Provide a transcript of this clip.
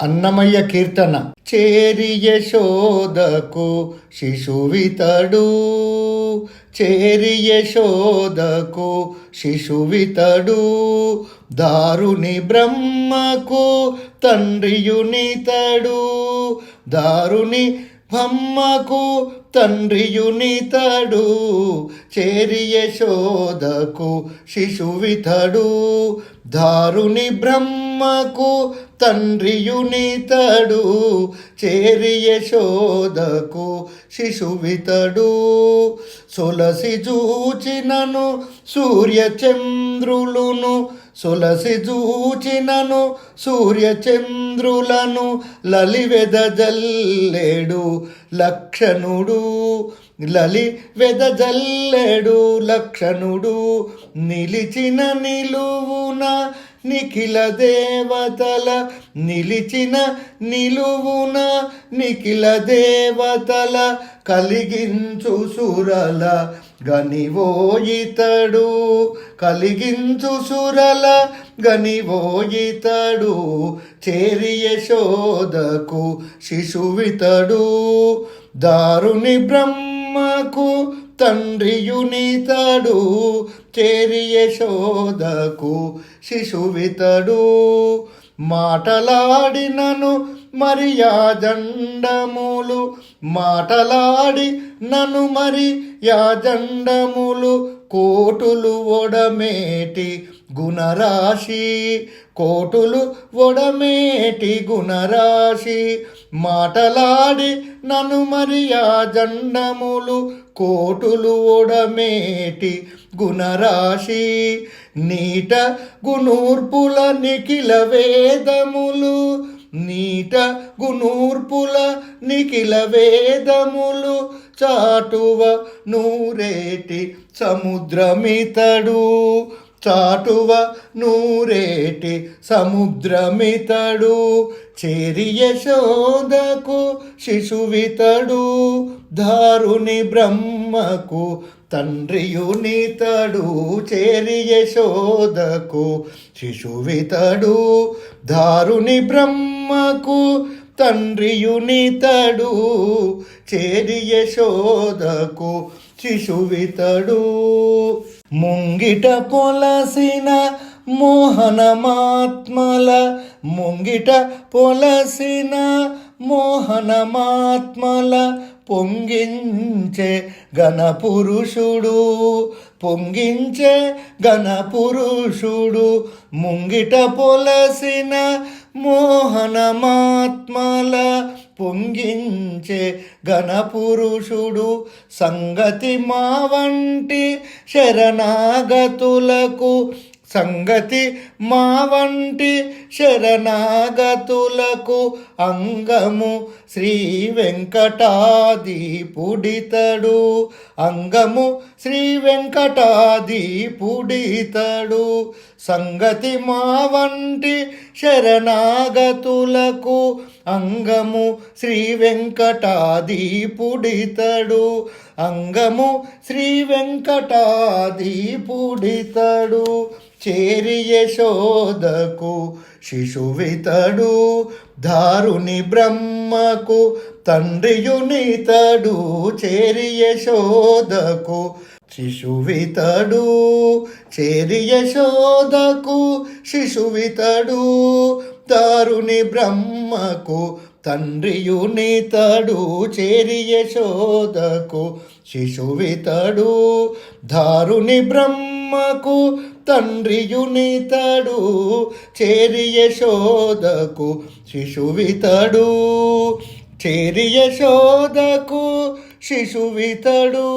అన్నమయ్య కీర్తన. చేరి యశోదకు శిశువితడు చేరి యశోదకు శిశువితడు దారుని బ్రహ్మకు తండ్రియునితడు దారుని బ్రహ్మకు తండ్రియునితడు చేరి యశోదకు శిశువితడు దారుని బ్రహ్మకు తండ్రియునితడు చేరి యశోదకు శిశువితడు. సులసి చూచినను సూర్యచంద్రులును సులసి చూచినను సూర్యచంద్రులను లలివెదజల్లేడు లక్షణుడు. లలి వెదజల్లేడు లక్షణుడు నిలిచిన నిలువున నిఖిల దేవతల నిలిచిన నిలువున నిఖిల దేవతల కలిగించు సురల గనివోయితడు. కలిగించు సురల గనివోయితడు. చేరి యశోదకు శిశువితడు. దారుని బ్రహ్మకు తండ్రియునితడు. చేరి యశోదకు శిశువితడు. మాటలాడినను మరి యాజండములు మాటలాడి నను మరి యాజండములు కోటులు ఒడమేటి గుణరాశి. కోటులు ఒడమేటి గుణరాశి. మాటలాడి నను మరియా జండములు. కోటులు ఒడమేటి గుణరాశి. నీట గుణూర్పుల నిఖిల వేదములు. నీట గుణూర్పుల నిఖిల వేదములు. చాటువ నూరేటి సముద్రమితడు. చాటువ నూరేటి సముద్రమితడు చేరి యశోదకు శిశువితడు దారుని బ్రహ్మకు తండ్రియునితడు చేరి యశోదకు శిశువితడు దారుని బ్రహ్మకు తండ్రియునితడు చేరి యశోదకు శిశువితడు. ముంగిట పొలసిన మోహనమాత్మల ముంగిట పొలసిన మోహనమాత్మల పొంగించే గణపురుషుడు పొంగించే గణపురుషుడు ముంగిట పొలసిన మోహనమాత్మల పొంగించే గణపురుషుడు సంగతి మా వంటి శరణాగతులకు సంగతి మా వంటి శరణాగతులకు అంగము శ్రీ వెంకటాదిపుడితడు. అంగము శ్రీ వెంకటాదిపుడితడు. సంగతి మా వంటి శరణాగతులకు అంగము శ్రీ వెంకటాదిపుడితడు. అంగము శ్రీ వెంకటాదిపుడితడు. చేరి యశోదకు శిశువితడు దారుని బ్రహ్మకు తండ్రియునితడు చేరి యశోదకు శిశువితడు చేరి యశోదకు శిశువితడు దారుని బ్రహ్మకు తండ్రియు నీతడు చేరి యశోదకు శిశువితడు దారుని బ్రహ్మకు తండ్రియు నీతడు చేరి యశోదకు శిశువితడు చేరి యశోదకు శిశువితడు